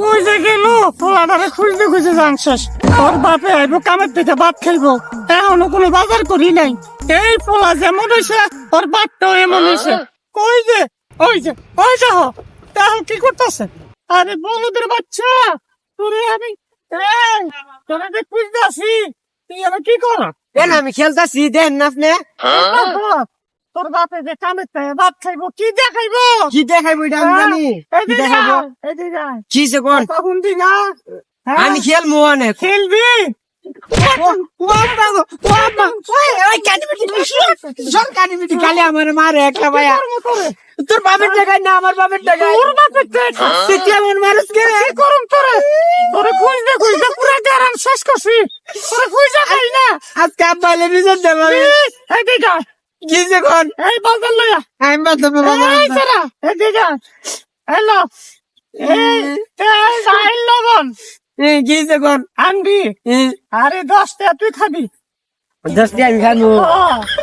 খুঁজে গেল পোলাটারে খুঁজতে খুঁজে শেষ। ওর বাপে আইবো কামের থেকে ভাত খাইবো এখনও কোনো বাজার করি নাই। এই পোলা যেমন হয়েছে ওর বাপটাও এমন হয়েছে কই যে ওই যে ওই যে দেখো কি করতেছে আরে বলদের বাচ্চা তোরে আমি তোরে যে খুঁজতে আসি তুই আমি কি কর দেন আমি খেলতেছি দেন না আপনি তোর বাপে যে থেকে ভাত খাইবো কি দেখাইবো কি দেখাইবো এটা আমি জানি কি দেখাইবো সে কোন তখন দিঘা আমি খেলব অনেক খেলবি খালি আমার মারে একটা তোর বাপের টাকায় না আমার বাপের টাকায় তোর বাপের টাকা। তুই কেমন মানুষ কে কি করুম তোরে? তোরে খুঁজতে খুঁজতে পুরা গ্যারান শেষ করছি। তোরে খুঁজে খাই না। আজকে আব্বাইলে রিজন দেব আমি। এদিকে আয়, কি সে কোন এই বাজার লইয়া আমি বাথরুমে বাবা এই সারা এদিকে আয়। হ্যালো এই এই লবণ। কি সে কোন আনবি। আরে দশটা তুই খাবি। দশটি আমি খাব ও,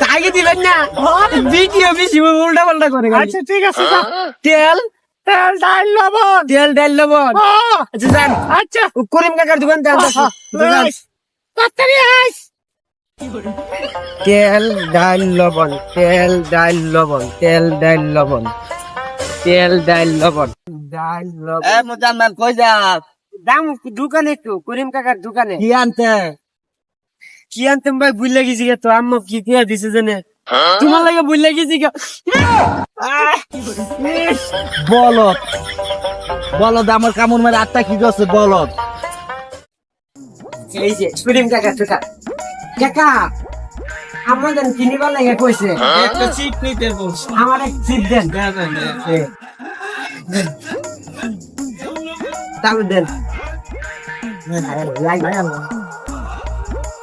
তাকে দিবেন না। আরে, বেশি উল্টা পাল্টা করে আচ্ছা ঠিক আছে তেল? তেল ডাল লবণ। তেল ডাল লবণ। আচ্ছা যান। আচ্ছা। করিম কাকার দোকান তেল তাড়াতাড়ি তেল ডাল লবণ। তেল ডাল লবণ। তেল ডাল লবণ। তেল ডাল লবণ। ডাল লবণ। এ মুজাম্মেল কই যাস? দাম দোকানে একটু করিম কাকার দোকানে। কি আনতে? কি আনতাম ভাই বুঝলে গেছি গে তো আম্মা কি দিয়া দিছে জানে? তোমার লাগে বুঝলে গেছি গে বলত বলদ আমার কামড় মারে আটটা কি করছে বলদ? এই যে করিম কাকার দোকান কাকা আমাদের কিনিবার লাগে কইছে। একটা চিপ নিতে বলছে। আমার এক চিপ দেন। তাহলে দেন।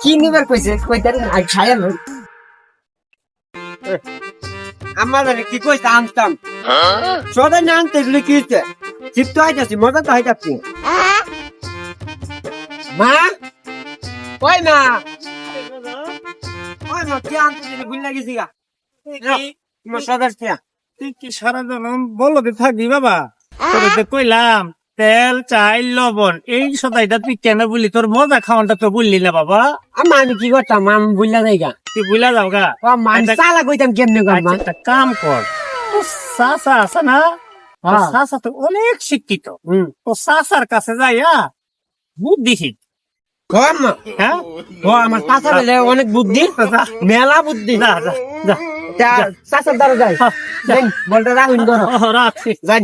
কি নিবার কইছে? কইতেন আর খাই আলো আমার কি কইছে? আনতাম। সদাই না আনতে এগুলো কি হচ্ছে চিপ তো আইতাছি মজা তো আইতাছি। মা? ওই মা? ওই মা কি আনতে ভুল লাগিছি গা? তোমার সদার তুই কি সারা জনম বলতে থাকবি বাবা? তোরে কইলাম তেল চাই লবণ এই সদাইটা তুই কেন বললি? তোর মজা খাওয়ানটা তো বললি না বাবা। আমা আমি কি করতাম? আমি বুঝলা যাই গা। তুই বুঝলা যাও গা। মান চালা কইতাম কেমনে কর আচ্ছা, একটা কাম কর। তোর চাচা আছে না? তোর হ্যাঁ। তো অনেক শিক্ষিত। তো চাচার কাছে যাইয়া বুদ্ধি শিখ কম হ্যাঁ? ও আমার চাচা অনেক বুদ্ধি। মেলা বুদ্ধি। যা যা যা। তা দ্বারা যাই। হ্যাঁ, বলটা রাখুন রাখছি। যাই।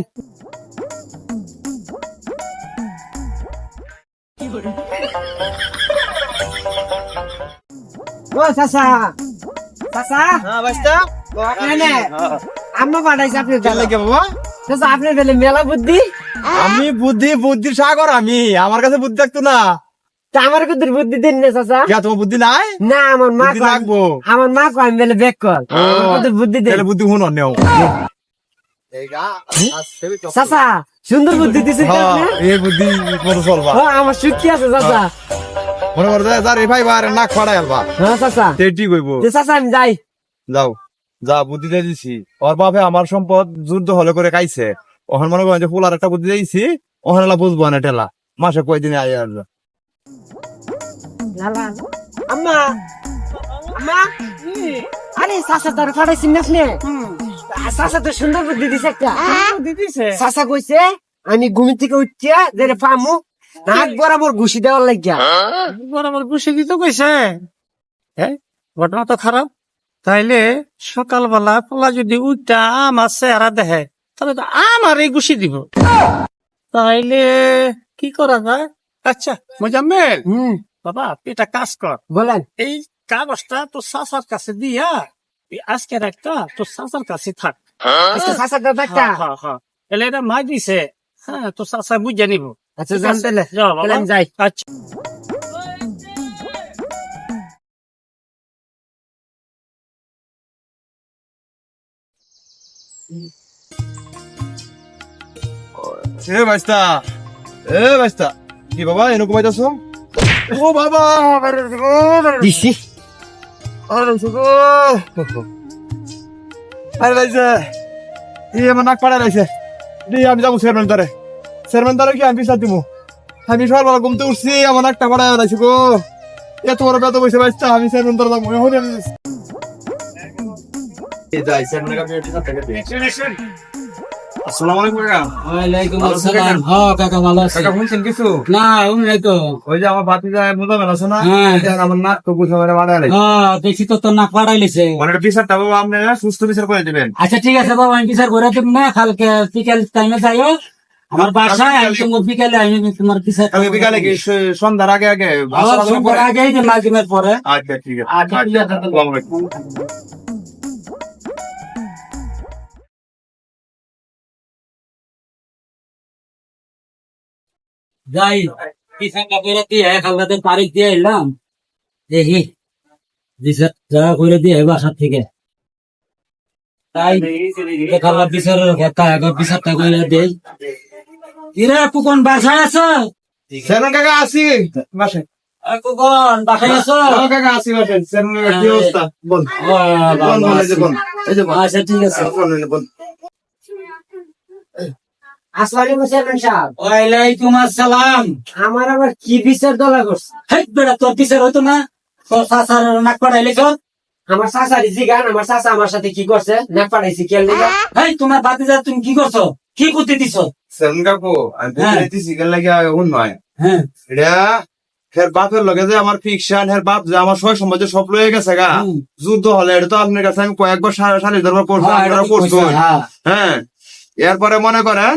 ও চাচা। চাচা? হ্যাঁ বাস্তা এনে আম্মা পাঠাইছে আপনি কেন লাগে বাবা চাচা আপনি বলে মেলা বুদ্ধি? আমি বুদ্ধি বুদ্ধির সাগর আমি। আমার কাছে বুদ্ধি থাকতো না। আমার কুদ্দুর বুদ্ধি দেন না চাচা? কে তোমার বুদ্ধি নাই? না আমার মা বুদ্ধি আমার মা কয় আমি বলে বেক কর। বুদ্ধি বুদ্ধি হুন নেও। চাচা সুন্দর বুদ্ধি দিছেন তো আপনি? এই বুদ্ধি মতো চলবা। হ্যাঁ, আমার সুখী আছে চাচা। মনে করো যার এই ভাই বার নাক ফাড়াই আলবা। হ্যাঁ চাচা। হইব। যে চাচা আমি যাই। যাও। যা বুদ্ধি দিয়ে দিছি। ওর বাপে আমার সম্পদ যুদ্ধ হলে করে খাইছে। ওখানে মনে করেন যে ফুলার একটা বুদ্ধি দিয়েছি ওখানে এলা বুঝব না টেলা মাসে কয়দিনে আই আসবে আম্মা আম্মা আরে চাচা তোর ফাটাইছি না আপনি? চাচা তো সুন্দর বুদ্ধি দিছে একটা। বুদ্ধি দিছে। চাচা কইছে আমি ঘুম থেকে উঠিয়া যে পামু নাক বরাবর ঘুষি দেওয়ার লাগিয়া। বরাবর বসে দিতে কইছে? হ্যাঁ? ঘটনা তো খারাপ। তাইলে সকালবেলা পোলা যদি উইটা আমার চেহারা দেখে তাহলে তো আমার এই গুছি দিব। তাইলে কি করা যায়? আচ্ছা মোজাম্মেল। হুম। বাবা তুই একটা কাজ কর। বলেন। এই কাগজটা তোর চাচার কাছে দিয়া তুই আজকের একটা তোর চাচার কাছে থাক। আচ্ছা চাচা তো একটা হ্যাঁ হ্যাঁ হ্যাঁ। তাহলে এটা মাই দিছে। হ্যাঁ তোর চাচা বুঝে নিব। আচ্ছা বাবা। যাই। আচ্ছা। এ বাইস্তা এ বাইস্তা। কি বাবা এরকম বাইতাছ? ও বাবা! দিছি। আরে সুগো আরে লাইছে ই আমার নাক পাড়া লাইছে দি আমি যাব চেয়ারম্যান দ্বারে। চেয়ারম্যান কি আমি বিচার দিব আমি সকালবেলা ঘুমতে উঠছি আমার একটা ভাড়া লাইছে গো। এত বড় বেত বসে বাইস্তা আমি চেয়ারম্যান দ্বারে যাব এখন আমি যাই চেয়ারম্যানের কাছে বিচার থেকে আসসালামু আলাইকুম কাকা ওয়ালাইকুম আসসালাম। হ্যাঁ কাকা ভালো আছি। কাকা শুনছেন কিছু? না উনি নাই তো। ওই যে আমার যায় বুঝা মেলা শোনা। আমার নাক তো বুঝা মেলা হ্যাঁ তোর নাক পাড়াইলেছে মানে বিচারটা বাবা আপনি সুস্থ বিচার করে দিবেন। আচ্ছা ঠিক আছে বাবা আমি বিচার করে দেব না। কালকে বিকেল টাইমে যাইও। আমার বাসায় আমি তোমার বিকেলে আমি তোমার বিচার কালকে বিকালে কি সন্ধ্যার আগে আগে সন্ধ্যার আগেই যে পরে। আচ্ছা ঠিক আছে। আচ্ছা, ঠিক আছে। আসসালামু আলাইকুম। যাই বিচারটা করে দিয়ে কালকে তারিখ দিয়ে এলাম। দেখি বিচার যা করে দিয়ে বাসার থেকে। তাই কালকে বিচারের কথা আগে বিচারটা করে দেই। কিরে কুকন বাসায় আছো? চেয়ারম্যান কাকা আসি। বাসে কুকন বাসায় আছো? কাকা আসি বাসে চেয়ারম্যান কি অবস্থা? বল। বল, বল, এই যে বল। এই যে বল। আচ্ছা ঠিক আছে। বল, বল। আসসালামু চেয়ারম্যান সাহেব। ওয়ালাইকুম আসসালাম। আমার আবার কি বিচার দলা করছে? হেই বেটা তোর বিচার হইতো না? তোর সাসার নাক পড়াইলে তো আমার জিগান আমার আমার সাথে কি করছে? না পাঠাইছি কেল নিগা হেই তোমার বাতিজা তুমি কি করছ? কি করতে দিছো? আমি হ্যাঁ। লাগে নয়। হ্যাঁ। এটা হের বাপের লগে যে আমার ফিকশন হের বাপ যে আমার সয় সমাজে সব লয়ে গেছে গা। যুদ্ধ হলে এটা তো আপনার কাছে আমি কয়েকবার সাড়ে সাড়ে দরবার করছি আপনারা হ্যাঁ। এরপরে মনে করেন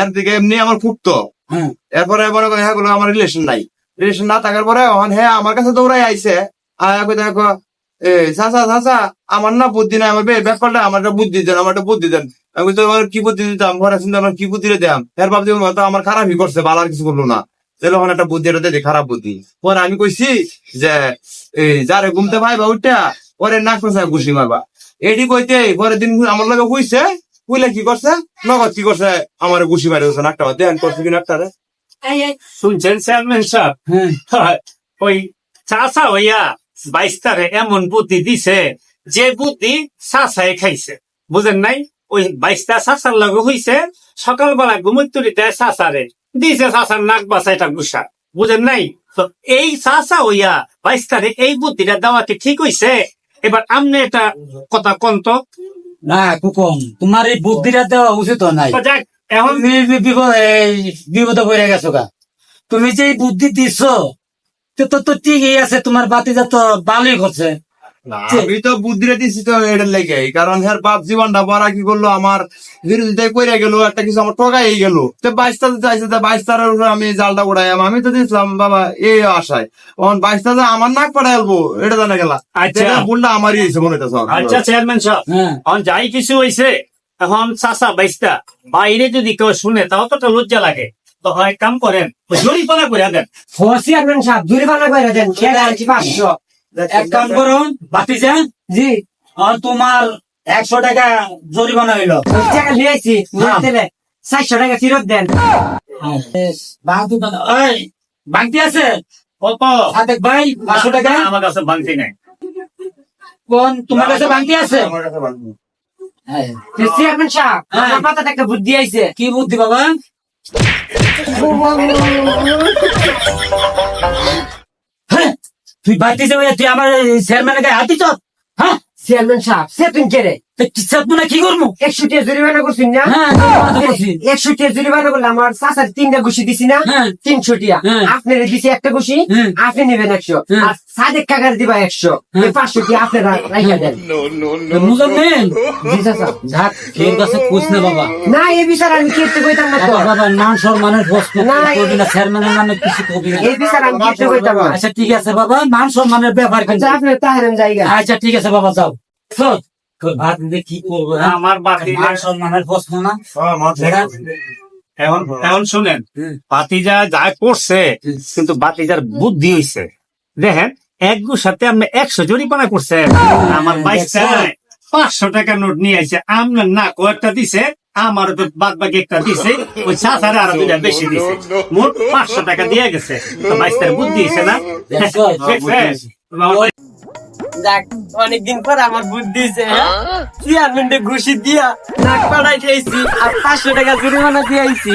এর দিকে এমনি আমার ফুটতো। হ্যাঁ। এরপরে মনে করেন হ্যাঁ আমার রিলেশন নাই। রিলেশন না থাকার পরে হ্যাঁ আমার কাছে দৌড়াই আইছে। আয়া দেখো এ চাচা চাচা আমার না বুদ্ধি নাই আমার ব্যাপারটা আমার বুদ্ধি দেন আমার বুদ্ধি দেন। আমি তো আমার কি বুদ্ধি দিতাম? ঘরে চিন্তা আমার কি বুদ্ধি দিতাম এর তো আমার খারাপই করছে ভালো আর কিছু করল না। তাহলে ওখানে একটা বুদ্ধি এটা দেখি খারাপ বুদ্ধি। পরে আমি কইছি যে এই যারে ঘুমতে পাই বা উঠটা পরে নাক পেঁচায় ঘুষি মারবা। এডি কইতে পরের দিন আমার লগে হইছে কি করছে? নগদ কি করছে? আমার ঘুষি মারি হচ্ছে নাকটা দেন করছে কি নাকটারে শুনছেন চেয়ারম্যান সাহেব? হ্যাঁ। ওই চাষা হইয়া বাইস্তারে এমন বুদ্ধি দিছে যে বুদ্ধি চাষায় খাইছে। বুঝেন নাই? ওই বাইশটা চাষার লগে হইছে সকালবেলা ঘুমুত্তরি দেয় চাষারে দিছে চাষার নাক বাসাইটা গুসা বুঝেন নাই? তো এই চাষা হইয়া বাইশটারে এই বুদ্ধিটা দেওয়াতে ঠিক হইছে? এবার আমনে এটা কথা কন্ত না কুকম তোমার এই বুদ্ধিটা তো উচিত নাই। এখন বিপদ পড়ে গেছো গা। তুমি যে বুদ্ধি দিছো তো তো তো ঠিকই আছে তোমার বাতিটা তো ভালোই করছে। আমি তো বুদ্ধিটা দিছি তো এটার লেগে। কারণ হের বাপ জীবনটা বড় কি করল? আমার বিরোধিতায় কইরা গেল একটা কিছু আমার টকাই গেল। তো বাইশটা চাইছে তো বাইশটার উপরে আমি জালটা উড়াইলাম আমি। তো দিয়েছিলাম বাবা এই আশায়। তখন বাইশটা যে আমার নাক আলবো এটা জানা গেলা। আচ্ছা। ভুলটা আমারই হয়েছে মনে হইতেছে আচ্ছা চেয়ারম্যান সাহেব। হ্যাঁ। এখন যাই কিছু হয়েছে এখন চাষা বাইশটা বাইরে যদি কেউ শুনে তাও তো লজ্জা লাগে। তো হয় এক কাম করেন জরিপানা করে দেন। ও চেয়ারম্যান সাহেব জরিমানা করে দেন পাঁচশো এক কাম করো বাতিজা জি। আর তোমার একশো টাকা জরিমানা হইল। টাকা নিয়ে আইছি হ্যাঁ। চারশো টাকা ফেরত দেন। বাংতি ওই আছে? সাদেক ভাই পাঁচশো টাকা। আমার কাছে বাংতি নাই। কোন তোমার কাছে বাংতি আছে? আমার কাছে বাড়বে। হ্যাঁ। চেয়ারম্যান সাহেব হ্যাঁ। আমার মাথাতে একটা বুদ্ধি আইছে। কি বুদ্ধি বাবা? হ্যাঁ, তুই বাড়িতে তুই আমার চেয়ারম্যানের গায়ে হাতি চত হ্যাঁ? চেয়ারম্যান সাহেব, সে তুমি কে রে? কি করব একশো জরিমানা করছেন না? হ্যাঁ একশো জরিমানা করলে আমার তিনটা ঘুষি দিছি না? হ্যাঁ। তিনশো টিয়া। হ্যাঁ। আপনার দিছি একটা ঘুষি হ্যাঁ। আপনি নেবেন একশো। হ্যাঁ। আর সাদেক কাকার দিবা একশো। হ্যাঁ। পাঁচশো টিয়া রাইখা দেন। বাবা। না এই বিচার আমি কেটে কইতাম না বাবা বাবা মান সম্মানের প্রশ্ন না, করবি না চেয়ারম্যানের নামে কিছু করবি এই বিচার আমি কেটে কইতাম? আচ্ছা ঠিক আছে বাবা মান সম্মানের ব্যাপার আচ্ছা আপনি তাহেরেন জায়গা। আচ্ছা ঠিক আছে বাবা যাও। আমার হ্যাঁ, এখন শুনেন যা করছে কিন্তু বাতিজার বুদ্ধি হইছে। দেখেন এক সাথে একশো আমার বাইশটা পাঁচশো টাকা নোট নিয়ে আইছে আমার না কয়েকটা দিছে আমার বাদ বাকি একটা দিছে ওই সাঁতারে আরও দুটা বেশি দিছে। মোট পাঁচশো টাকা দিয়ে গেছে। তো বাইশটার বুদ্ধি হয়েছে না? যাক, অনেকদিন পর আমার বুদ্ধি বুদ্ধিছে চেয়ারম্যানটা ঘুষি দিয়া নাক পাড়াই খেয়েছি আর পাঁচশো টাকা জরিমানা দিয়েছি